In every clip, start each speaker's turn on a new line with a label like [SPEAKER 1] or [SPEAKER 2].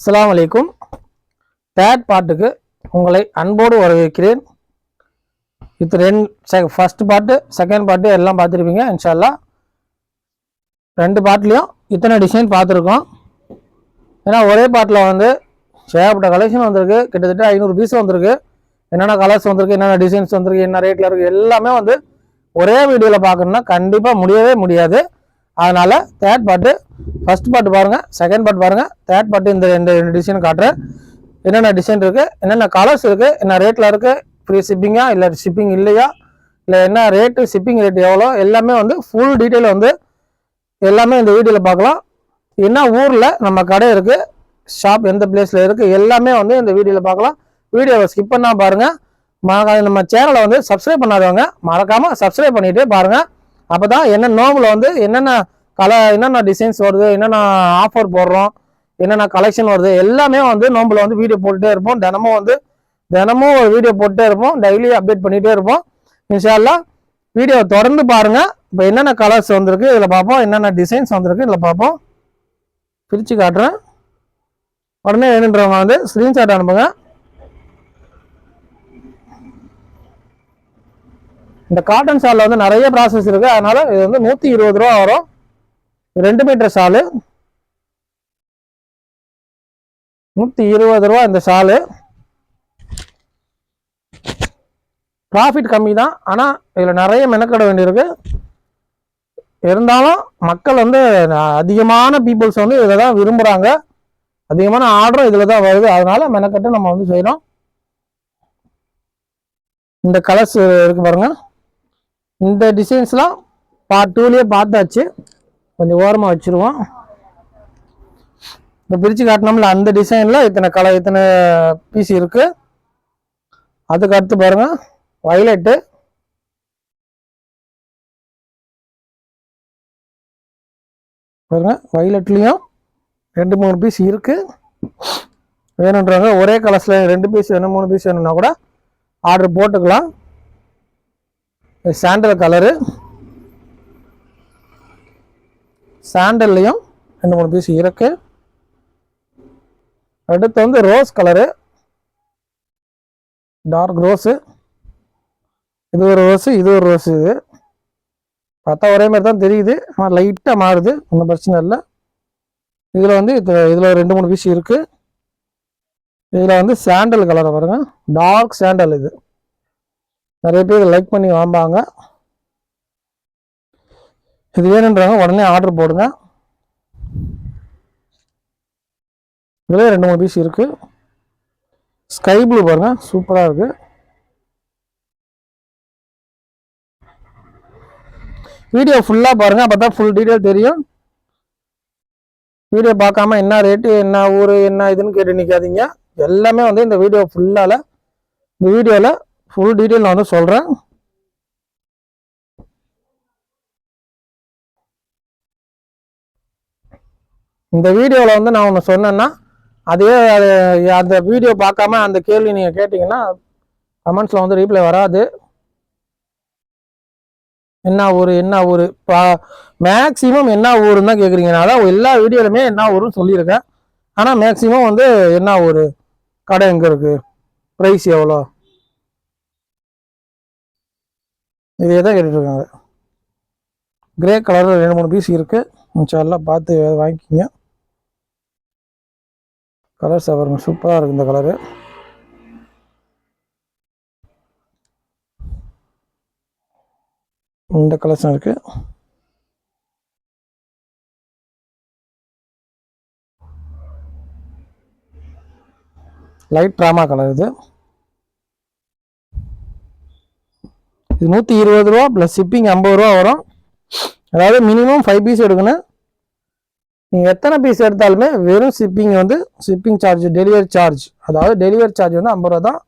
[SPEAKER 1] அஸ்லாம் வலைக்கும் தேர்ட் பார்ட்டுக்கு உங்களை அன்போடு வரவேற்கிறேன். இது ரெண்டு ஃபர்ஸ்ட் பார்ட்டு செகண்ட் பார்ட்டு எல்லாம் பார்த்துருப்பீங்க இன்ஷால்லா. ரெண்டு பார்ட்லேயும் இத்தனை டிசைன் பார்த்துருக்கோம். ஏன்னா ஒரே பார்ட்டில் வந்து ஏகப்பட்ட கலெக்ஷன் வந்திருக்கு. கிட்டத்தட்ட ஐநூறு பீஸ் வந்திருக்கு. என்னென்ன கலர்ஸ் வந்திருக்கு என்னென்ன டிசைன்ஸ் வந்திருக்கு என்ன ரேட்டில் இருக்குது எல்லாமே வந்து ஒரே வீடியோவில் பார்க்கணுன்னா கண்டிப்பாக முடியவே முடியாது. அதனால் தேர்ட் பார்ட்டு ஃபர்ஸ்ட் பார்ட் பாருங்கள் செகண்ட் பார்ட் பாருங்கள் தேர்ட் பார்ட்டு இந்த ரெண்டு ரெண்டு டிசைன் காட்டுறேன். என்னென்ன டிசைன் இருக்குது என்னென்ன கலர்ஸ் இருக்குது என்ன ரேட்டில் இருக்குது ஃப்ரீ ஷிப்பிங்கா இல்லை ஷிப்பிங் இல்லையா இல்லை என்ன ரேட்டு ஷிப்பிங் ரேட் எவ்வளோ எல்லாமே வந்து ஃபுல் டீட்டெயில் வந்து எல்லாமே இந்த வீடியோவில் பார்க்கலாம். என்ன ஊரில் நம்ம கடை இருக்குது ஷாப் எந்த பிளேஸில் இருக்குது எல்லாமே வந்து இந்த வீடியோவில் பார்க்கலாம். வீடியோவை ஸ்கிப் பண்ணால் பாருங்கள் மறக்காம நம்ம சேனலை வந்து சப்ஸ்கிரைப் பண்ணாதவங்க மறக்காமல் சப்ஸ்கிரைப் பண்ணிகிட்டே பாருங்கள் அப்போ தான் என்ன நோம்பில் வந்து என்னென்ன கலர் என்னென்ன டிசைன்ஸ் வருது என்னென்ன ஆஃபர் போடுறோம் என்னென்ன கலெக்ஷன் வருது எல்லாமே வந்து நோம்பில் வந்து வீடியோ போட்டுட்டே இருப்போம். தினமும் வந்து தினமும் ஒரு வீடியோ போட்டுட்டே இருப்போம். டெய்லி அப்டேட் பண்ணிகிட்டே இருப்போம். இன்ஷால்லா வீடியோ தொடர்ந்து பாருங்க. இப்போ என்னென்ன கலர்ஸ் வந்திருக்கு இதில் பார்ப்போம். என்னென்ன டிசைன்ஸ் வந்திருக்கு இதில் பார்ப்போம். பிரித்து காட்டுறேன். உடனே வேணுன்றவங்க வந்து ஸ்க்ரீன்ஷாட் அனுப்புங்க. இந்த காட்டன் சாலில் வந்து நிறைய ப்ராசஸ் இருக்குது அதனால் இது வந்து நூற்றி இருபது ரூபா வரும். ரெண்டு மீட்டர் ஷாலு நூற்றி இருபது ரூபா இந்த ஷாலு ப்ராஃபிட் கம்மி தான். ஆனால் இதில் நிறைய மெனக்கட வேண்டியிருக்கு. இருந்தாலும் மக்கள் வந்து அதிகமான பீப்புள்ஸ் வந்து இதில் தான் விரும்புகிறாங்க அதிகமான ஆர்டரும் இதில் தான் வருது. அதனால மெனக்கட்டு நம்ம வந்து செய்கிறோம் இந்த கலர்ஸ் இருக்கு பாருங்கள் இந்த டிசைன்ஸ்லாம் பார்ட் டூலேயே பார்த்தாச்சு. கொஞ்சம் ஓரமாக வச்சுருவோம். இப்போ பிரித்து காட்டினோம்ல அந்த டிசைனில் இத்தனை கலர் இத்தனை பீஸ் இருக்குது அதுக்கு அடுத்து பாருங்க வயலட்டு பாருங்கள் வயலட்லேயும் ரெண்டு மூணு பீஸ் இருக்குது வேணுன்றவங்க ஒரே கலர்ஸில் ரெண்டு பீஸ் வேணும் மூணு பீஸ் வேணும்னா கூட ஆர்டர் போட்டுக்கலாம். Sandal colour. சாண்டல்லையும் ரெண்டு மூணு பீஸ் இருக்கு. அடுத்து வந்து ரோஸ் கலரு. டார்க் ரோஸு இது ஒரு ரோஸு இது ஒரு ரோஸு இது. பார்த்தா ஒரே மாதிரி தான் தெரியுது. ஆனால் லைட்டாக மாறுது. ஒன்றும் பிரச்சனை இல்லை. இதில் வந்து இது இதில் ரெண்டு மூணு பீஸ் இருக்குது இதில் வந்து சாண்டல் கலரை பாருங்கள் டார்க் சாண்டல் இது. நிறைய பேர் லைக் பண்ணி வாம்பாங்க. இது வேணுன்றவங்க உடனே ஆர்டர் போடுங்க. இதில் ரெண்டு மூணு பீஸ் இருக்கு. ஸ்கை ப்ளூ பாருங்க சூப்பராக இருக்கு. வீடியோ ஃபுல்லாக பாருங்க அப்போ தான் ஃபுல் டீட்டெயில் தெரியும். வீடியோ பார்க்காம என்ன ரேட்டு என்ன ஊர் என்ன இதுன்னு கேட்டு நிற்காதீங்க எல்லாமே வந்து இந்த வீடியோ ஃபுல்லால் இந்த வீடியோவில் ஃபுல் டீட்டெயில் நான் வந்து சொல்கிறேன் இந்த வீடியோவில் வந்து நான் ஒன்று சொன்னேன்னா அதே அது அந்த வீடியோ பார்க்காம அந்த கேள்வி நீங்கள் கேட்டிங்கன்னா கமெண்ட்ஸில் வந்து ரீப்ளை வராது. என்ன ஊர் என்ன ஊர்? இப்போ மேக்ஸிமம் என்ன ஊருன்னு தான் கேட்குறீங்க நான் அதான் எல்லா வீடியோலையுமே என்ன ஊருன்னு சொல்லியிருக்கேன். ஆனால் மேக்ஸிமம் வந்து என்ன ஊர்? கடை எங்கே இருக்குது ப்ரைஸ் எவ்வளோ? இதே தான் கேட்டுட்ருக்காங்க கிரே கலரில் ரெண்டு மூணு பீஸ் இருக்குது எல்லாம் பார்த்து வாங்கிக்கிங்க. கலர்ஸ் பாருங்க சூப்பராக இருக்குது இந்த கலரு இந்த கலர்ஸ் இருக்குது லைட் ட்ராமா கலர் இது. இது நூற்றி இருபது ரூபா ப்ளஸ் ஷிப்பிங் ஐம்பது ரூபா வரும். அதாவது மினிமம் ஃபைவ் பீஸ் எடுக்கணும். நீங்கள் எத்தனை பீஸ் எடுத்தாலுமே வெறும் ஷிப்பிங் வந்து ஷிப்பிங் சார்ஜ் டெலிவரி சார்ஜ் அதாவது டெலிவரி சார்ஜ் வந்து ஐம்பது ரூபா தான்.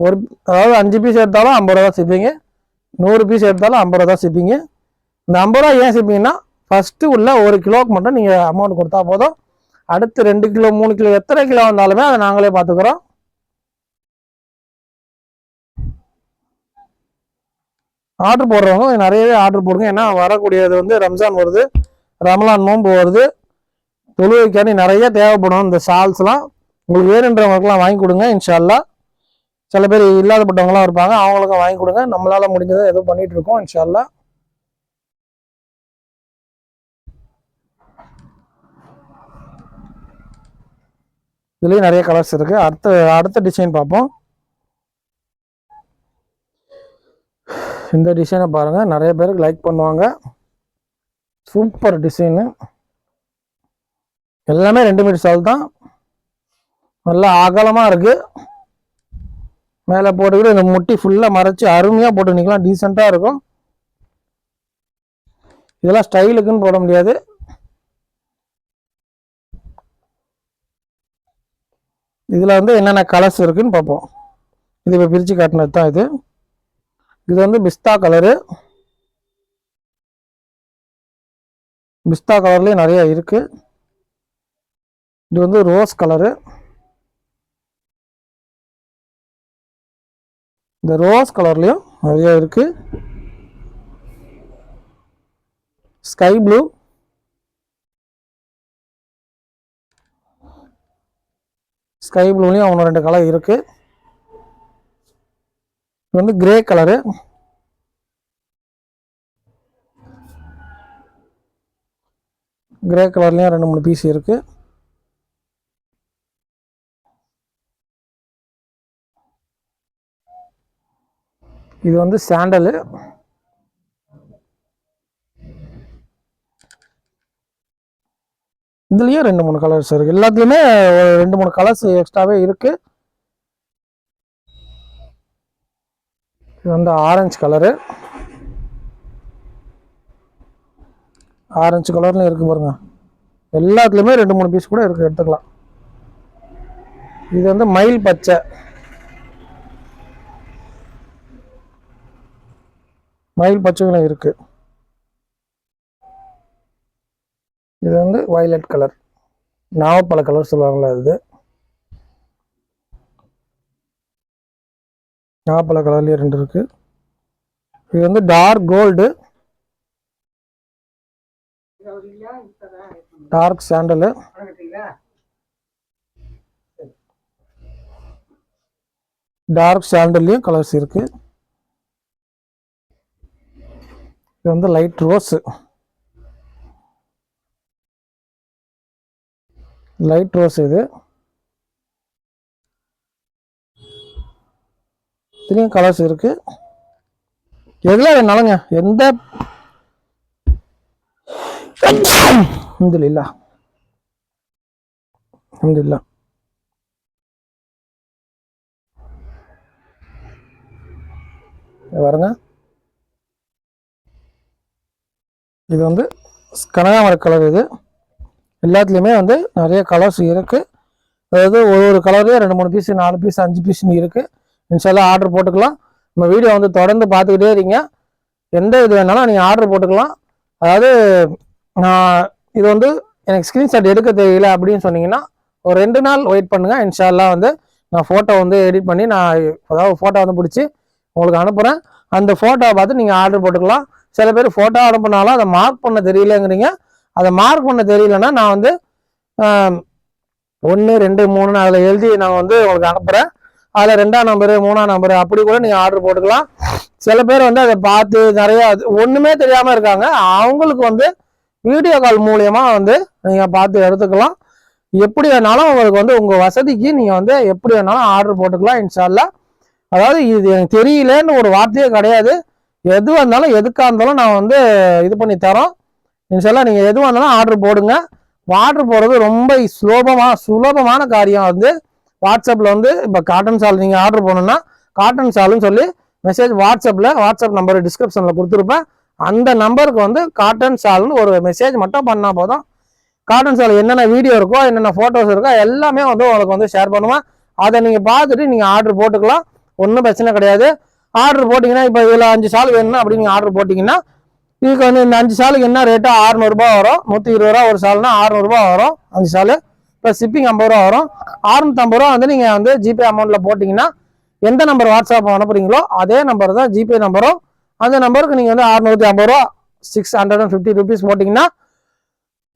[SPEAKER 1] ஒரு அதாவது அஞ்சு பீஸ் எடுத்தாலும் ஐம்பது ரூபா தான் ஷிப்பிங்கு நூறு பீஸ் எடுத்தாலும் ஐம்பது ரூபா தான் ஷிப்பிங்கு இந்த ஐம்பது ரூபா ஏன் ஷிப்பிங்னா ஃபஸ்ட்டு உள்ள ஒரு கிலோவுக்கு மட்டும் நீங்கள் அமௌண்ட் கொடுத்தா போதும். அடுத்து ரெண்டு கிலோ மூணு கிலோ எத்தனை கிலோ வந்தாலுமே அதை நாங்களே பார்த்துக்குறோம். ஆர்டர் போடுறவங்க நிறையவே ஆர்டர் போடுங்க. ஏன்னா வரக்கூடியது வந்து ரம்ஜான் வருது. ரமலான் நோன்பு வருது. தொழுவைக்காண்டி நிறைய தேவைப்படும் இந்த ஷால்ஸ்லாம் உங்களுக்கு வேணுன்றவங்களுக்குலாம் வாங்கி கொடுங்க இன்ஷால்லா சில பேர் இல்லாதப்பட்டவங்களாம் இருப்பாங்க. அவங்களுக்கும் வாங்கி கொடுங்க. நம்மளால் முடிஞ்சதை ஏதோ பண்ணிகிட்டு இருக்கோம் இன்ஷால்லா இதுலேயும் நிறைய கலர்ஸ் இருக்குது அடுத்த அடுத்த டிசைன் பார்ப்போம். இந்த டிசைனை பாருங்கள் நிறைய பேருக்கு லைக் பண்ணுவாங்க. சூப்பர் டிசைனு எல்லாமே ரெண்டு மீட்டர் சால் தான். நல்லா அகலமாக இருக்குது மேலே போட்டுக்கிட்டு இந்த முட்டி ஃபுல்லாக மறைச்சி அருமையாக போட்டு நிற்கலாம் டீசெண்டாக இருக்கும். இதெல்லாம் ஸ்டைலுக்குன்னு போட முடியாது. இதில் வந்து என்னென்ன கலர்ஸ் இருக்குதுன்னு பார்ப்போம். இது இப்போ பிரித்து காட்டினது தான் இது. இது வந்து பிஸ்தா கலரு. பிஸ்தா கலர்லேயும் நிறைய இருக்கு. இது வந்து ரோஸ் கலரு. இந்த ரோஸ் கலர்லேயும் நிறைய இருக்கு. Sky blue. ஸ்கை ப்ளூலையும் ஒன்று ரெண்டு கலர் இருக்கு. இது வந்து கிரே கலரு கிரே கலர்லேயும் ரெண்டு மூணு பீஸ் இருக்கு. இது வந்து சாண்டலு இதுலேயும் ரெண்டு மூணு கலர்ஸ் இருக்கு. எல்லாத்துலேயுமே ரெண்டு மூணு கலர்ஸ் எக்ஸ்ட்ராவே இருக்கு. இது வந்து ஆரஞ்சு கலரு. ஆரஞ்சு கலரில் இருக்கு பாருங்க. எல்லாத்துலயுமே ரெண்டு மூணு பீஸ் கூட இருக்கு எடுத்துக்கலாம். இது வந்து மயில் பச்சை. மயில் பச்சைகளும் இருக்கு. இது வந்து வயலட் கலர் நாவப்பழ கலர் சொல்லுவாங்களா இது நாவப்பழ கலர்லேயே ரெண்டு இருக்கு. இது வந்து dark gold dark sandal dark சாண்டல்லையும் colours இருக்கு. இது வந்து லைட் ரோஸு லைட் ரோஸ் இது. இதுலேயும் கலர்ஸ் இருக்கு. எதுல வேணாலுங்க எந்த அல்ஹம்துலில்லா. அல்ஹம்துலில்லா. இது பாருங்க. இது வந்து கனகாமர கலர் இது. எல்லாத்துலேயுமே வந்து நிறைய கலர்ஸ் இருக்குது அதாவது ஒரு ஒரு கலர்லேயே ரெண்டு மூணு பீஸ் நாலு பீஸ் அஞ்சு பீஸ்னு இருக்குது இன்ஷால்லாம் ஆர்டர் போட்டுக்கலாம். நம்ம வீடியோ வந்து தொடர்ந்து பார்த்துக்கிட்டே இருங்க. எந்த இது வேணாலும் நீங்கள் ஆர்டர் போட்டுக்கலாம். அதாவது நான் இது வந்து எனக்கு ஸ்க்ரீன்ஷாட் எடுக்க தெரியல அப்படின்னு சொன்னீங்கன்னா ஒரு ரெண்டு நாள் வெயிட் பண்ணுங்கள் இன்ஷால்லாம் வந்து நான் ஃபோட்டோ வந்து எடிட் பண்ணி நான் அதாவது ஃபோட்டோ வந்து பிடிச்சி உங்களுக்கு அனுப்புகிறேன் அந்த ஃபோட்டோவை பார்த்து நீங்கள் ஆர்டர் போட்டுக்கலாம். சில பேர் ஃபோட்டோ அனுப்புனாலும் அதை மார்க் பண்ண தெரியலங்கிறீங்க. அதை மார்க் பண்ண தெரியலன்னா நான் வந்து ஒன்று ரெண்டு மூணுன்னு அதில் எழுதி நான் வந்து உங்களுக்கு அனுப்புகிறேன் அதில் ரெண்டாம் நம்பரு மூணாம் நம்பரு அப்படி கூட நீங்கள் ஆர்டர் போட்டுக்கலாம். சில பேர் வந்து அதை பார்த்து நிறையா ஒன்றுமே தெரியாமல் இருக்காங்க. அவங்களுக்கு வந்து வீடியோ கால் மூலியமாக வந்து நீங்கள் பார்த்து எடுத்துக்கலாம். எப்படி வேணாலும் உங்களுக்கு வந்து உங்கள் வசதிக்கு நீங்கள் வந்து எப்படி வேணாலும் ஆர்டர் போட்டுக்கலாம் இன்ஷால்லா அதாவது இது எனக்கு தெரியலன்னு ஒரு வார்த்தையே கிடையாது. எதுவாக இருந்தாலும் எதுக்காக இருந்தாலும் நான் வந்து இது பண்ணி தரோம். இன்ஷால்லா நீங்கள் எதுவாக இருந்தாலும் ஆர்டர் போடுங்க. ஆர்டர் போடுறது ரொம்ப சுலபமாக சுலபமான காரியம் வந்து வாட்ஸ்அப்பில் வந்து இப்போ காட்டன் சால் நீங்கள் ஆர்டர் போகணுன்னா காட்டன் சால்னு சொல்லி மெசேஜ் வாட்ஸ்அப்பில் வாட்ஸ்அப் நம்பர் டிஸ்கிரிப்ஷனில் கொடுத்துருப்பேன். அந்த நம்பருக்கு வந்து காட்டன் சால்னு ஒரு மெசேஜ் மட்டும் பண்ணால் போதும். காட்டன் சால் என்னென்ன வீடியோ இருக்கோ என்னென்ன ஃபோட்டோஸ் இருக்கோ எல்லாமே வந்து உங்களுக்கு வந்து ஷேர் பண்ணுவேன். அதை நீங்கள் பார்த்துட்டு நீங்கள் ஆர்டர் போட்டுக்கலாம். ஒன்றும் பிரச்சனை கிடையாது. ஆர்டர் போட்டிங்கன்னா இப்போ இதில் அஞ்சு சால் வேணும்னா அப்படி நீங்கள் ஆர்டர் போட்டிங்கன்னா இதுக்கு வந்து இந்த அஞ்சு சாலுக்கு என்ன ரேட்டோ அறுநூறுபா வரும். நூற்றி இருபது ரூபா ஒரு சால்னா அறுநூறுபா வரும். அஞ்சு சாலு ப்ளஸ் ஷிப்பிங் ஐம்பது ரூபா வரும். அறுநூத்தம்பது ரூபா வந்து நீங்கள் வந்து ஜிபே அமௌண்ட்டில் போட்டிங்கன்னா எந்த நம்பர் வாட்ஸ்அப் அனுப்புறீங்களோ அதே நம்பர் தான் ஜிபே நம்பரும் அந்த நம்பருக்கு நீங்கள் வந்து அறுநூற்றி ஐம்பது ரூபா six hundred and fifty rupees போட்டிங்கன்னா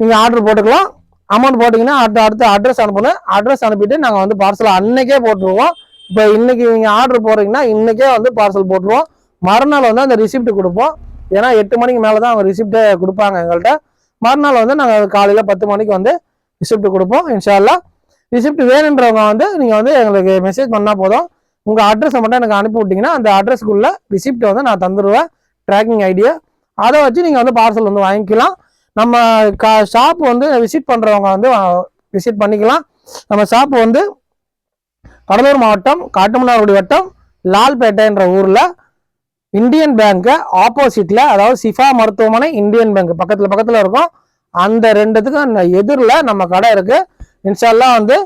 [SPEAKER 1] நீங்கள் ஆர்டர் போட்டுக்கலாம். அமௌண்ட் போட்டிங்கன்னா அடுத்த அடுத்த அட்ரஸ் அனுப்பணும். அட்ரஸ் அனுப்பிட்டு நாங்கள் வந்து பார்சல் அன்னைக்கே போட்டுருவோம். இப்போ இன்னைக்கு நீங்கள் ஆர்டர் போடுறீங்கன்னா இன்றைக்கே வந்து பார்சல் போட்டுருவோம். மறுநாள் வந்து அந்த ரிசிப்ட் கொடுப்போம். ஏன்னா எட்டு மணிக்கு மேலே தான் அவங்க ரிசிப்டே கொடுப்பாங்க எங்கள்கிட்ட மறுநாள் வந்து நாங்கள் காலையில் பத்து மணிக்கு வந்து ரிசிப்ட் கொடுப்போம். இன்ஷால்லா ரிசிப்ட் வேணுன்றவங்க வந்து நீங்கள் வந்து எங்களுக்கு மெசேஜ் பண்ணால் போதும். உங்கள் அட்ரஸை மட்டும் எனக்கு அனுப்பி விட்டிங்கன்னா அந்த அட்ரஸ்க்குள்ளே ரிசிப்ட் வந்து நான் தந்துடுவேன் ட்ராக்கிங் ஐடியா அதை வச்சு நீங்கள் வந்து பார்சல் வந்து வாங்கிக்கலாம். நம்ம கா ஷாப் வந்து விசிட் பண்ணுறவங்க வந்து விசிட் பண்ணிக்கலாம். நம்ம ஷாப் வந்து கடலூர் மாவட்டம் காட்டுமன்னார்குடி வட்டம் லால்பேட்டைன்ற ஊரில் இந்தியன் பேங்க்கு ஆப்போசிட்டில் அதாவது சிஃபா மருத்துவமனை இந்தியன் பேங்க். பக்கத்தில் பக்கத்தில் இருக்கும். அந்த ரெண்டுத்துக்கும் எதிரில் நம்ம கடை இருக்குது இன்ஷால்லாம் வந்து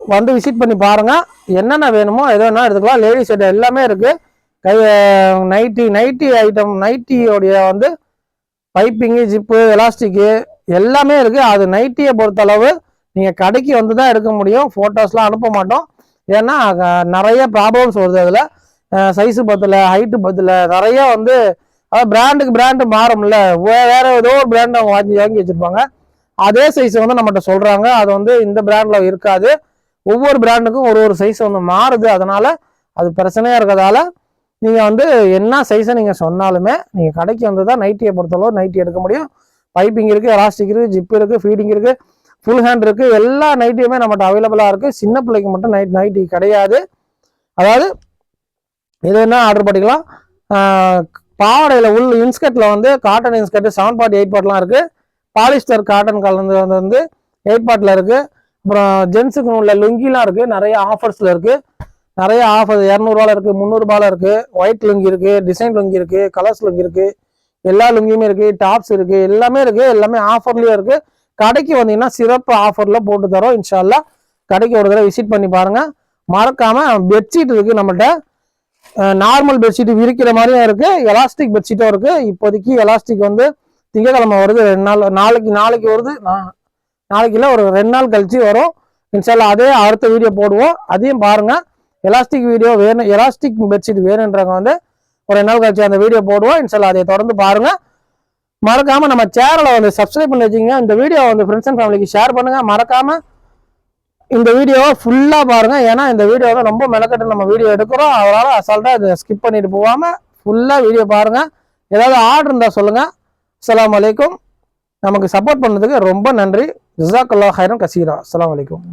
[SPEAKER 1] வந்து விசிட் பண்ணி பாருங்கள் என்னென்ன வேணுமோ எது வேணால் எடுத்துக்கலாம். லேடிஸ் ஐட்டம் எல்லாமே இருக்குது கை நைட்டி நைட்டி ஐட்டம் நைட்டியோடைய வந்து பைப்பிங்கு ஜிப்பு எலாஸ்டிக்கு எல்லாமே இருக்குது அது நைட்டியை பொறுத்தளவு நீங்கள் கடைக்கு வந்து தான் எடுக்க முடியும். ஃபோட்டோஸ்லாம் அனுப்ப மாட்டோம். ஏன்னா நிறைய ப்ராப்ளம்ஸ் வருது அதில். சைஸு பத்தில் ஹைட்டு பத்தில் நிறைய வந்து அதாவது பிராண்டுக்கு பிராண்டு மாறும்ல. வேற ஏதோ ஒரு பிராண்ட் அவங்க வாங்கி வாங்கி வச்சிருப்பாங்க. அதே சைஸ் வந்து நம்மகிட்ட சொல்றாங்க. அது வந்து இந்த பிராண்ட்ல இருக்காது. ஒவ்வொரு பிராண்டுக்கும் ஒரு ஒரு சைஸ் வந்து மாறுது. அதனால அது பிரச்சனையா இருக்கிறதால நீங்க வந்து என்ன சைஸை நீங்க சொன்னாலுமே நீங்க கடைக்கு வந்து தான் நைட்டியை பொறுத்தளவு நைட்டி எடுக்க முடியும். பைப்பிங் இருக்கு எலாஸ்டிக் இருக்கு ஜிப் இருக்கு ஃபீடிங் இருக்கு ஃபுல் ஹேண்ட் இருக்கு. எல்லா நைட்டியுமே நம்மகிட்ட அவைலபிளா இருக்கு. சின்ன பிள்ளைக்கு மட்டும் நைட் நைட்டி கிடையாது. அதாவது எது என்ன ஆர்டர் பண்ணிக்கலாம்? பாவாடையில் உள் இன்ஸ்கர்ட்டில் வந்து cotton inskirt seven part eight பார்ட்லாம் இருக்குது பாலிஸ்டர் காட்டன் கலந்து வந்து வந்து எயிட் பார்ட்ல இருக்குது அப்புறம் ஜென்ஸுக்கு உள்ள லுங்கிலாம் இருக்குது நிறைய ஆஃபர்ஸில் இருக்குது நிறைய ஆஃபர் இரநூறுவாவில் இருக்குது முந்நூறுபால இருக்குது ஒயிட் லுங்கி இருக்குது டிசைன் லுங்கி இருக்குது கலர்ஸ் லுங்கி இருக்குது எல்லா லுங்கியுமே இருக்குது டாப்ஸ் இருக்குது எல்லாமே இருக்குது எல்லாமே ஆஃபர்லேயும் இருக்குது கடைக்கு வந்தீங்கன்னா சிறப்பு ஆஃபரில் போட்டு தரோம். இன்ஷால்லா கடைக்கு ஒரு தடவை விசிட் பண்ணி பாருங்கள் மறக்காமல் பெட்ஷீட் இருக்குது நம்மள்கிட்ட நார்மல் பெட்ஷீட் விரிக்கிற மாதிரியும் இருக்கு. எலாஸ்டிக் பெட்ஷீட்டும் இருக்கு. இப்போதைக்கு எலாஸ்டிக் வந்து திங்கக்கிழமை வருது. ரெண்டு நாள் நாளைக்கு நாளைக்கு வருது. நா- நாளைக்கு இல்லை ஒரு ரெண்டு நாள் கழிச்சு வரும். இன்ஷால்லா அதே அடுத்த வீடியோ போடுவோம். அதையும் பாருங்க. எலாஸ்டிக் வீடியோ வேணும் எலாஸ்டிக் பெட்ஷீட் வேணுன்றவங்க வந்து ஒரு ரெண்டு நாள் கழிச்சு அந்த வீடியோ போடுவோம். இன்ஷால்லா அதை தொடர்ந்து பாருங்க. மறக்காம நம்ம சேனலை வந்து சப்ஸ்கிரைப் பண்ணி வச்சுங்க இந்த வீடியோ வந்து ஃப்ரெண்ட்ஸ் அண்ட் ஃபேமிலிக்கு ஷேர் பண்ணுங்க. மறக்காம இந்த வீடியோவை ஃபுல்லாக பாருங்கள் ஏன்னா இந்த வீடியோ வந்து ரொம்ப மெனக்கட்டு நம்ம வீடியோ எடுக்கிறோம். அதனால் அசால்ட்டாக இதை ஸ்கிப் பண்ணிட்டு போகாமல் ஃபுல்லாக வீடியோ பாருங்கள் ஏதாவது ஆர்டர் இருந்தால் சொல்லுங்கள் அஸ்லாம் வலைக்கும் நமக்கு சப்போர்ட் பண்ணதுக்கு ரொம்ப நன்றி. ஜிசாக்குல்லா ஹைரம் கசீரா. அஸ்லாம் வலைக்கும்